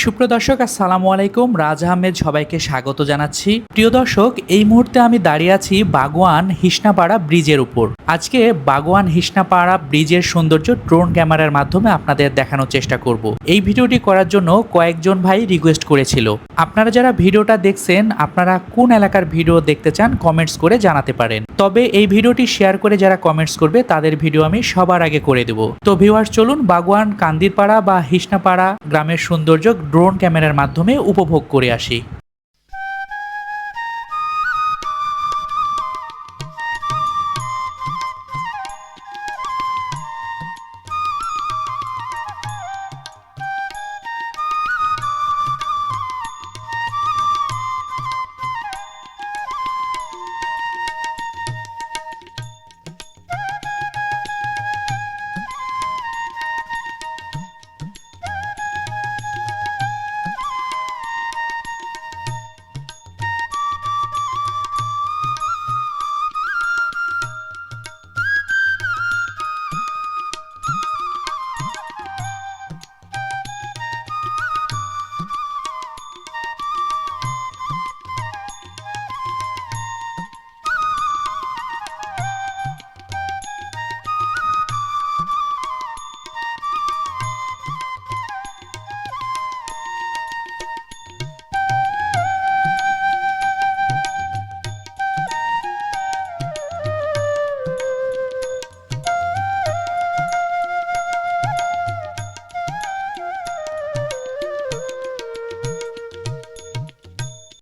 সুপ্রদর্শক আসসালামু আলাইকুম। রাজ আহমেদ সবাইকে স্বাগত জানাচ্ছি। প্রিয় দর্শক, এই মুহূর্তে আমি দাঁড়িয়ে আছি বাগওয়ান হিসনাপাড়া ব্রিজের উপর। আজকে বাগওয়ান হিসনাপাড়া ব্রিজের সৌন্দর্য ড্রোন ক্যামেরার মাধ্যমে আপনাদের দেখানোর চেষ্টা করব। এই ভিডিওটি করার জন্য কয়েকজন ভাই রিকোয়েস্ট করেছিল। আপনারা যারা ভিডিওটা দেখছেন, আপনারা কোন এলাকার ভিডিও দেখতে চান, কমেন্টস করে জানাতে পারেন। তবে এই ভিডিওটি শেয়ার করে যারা কমেন্টস করবে, তাদের ভিডিও আমি সবার আগে করে দেব। তো ভিউয়ার্স, চলুন বাগওয়ান, কান্দিরপাড়া বা হিসনাপাড়া গ্রামের সৌন্দর্য ড্রোন ক্যামেরার মাধ্যমে উপভোগ করে আসি।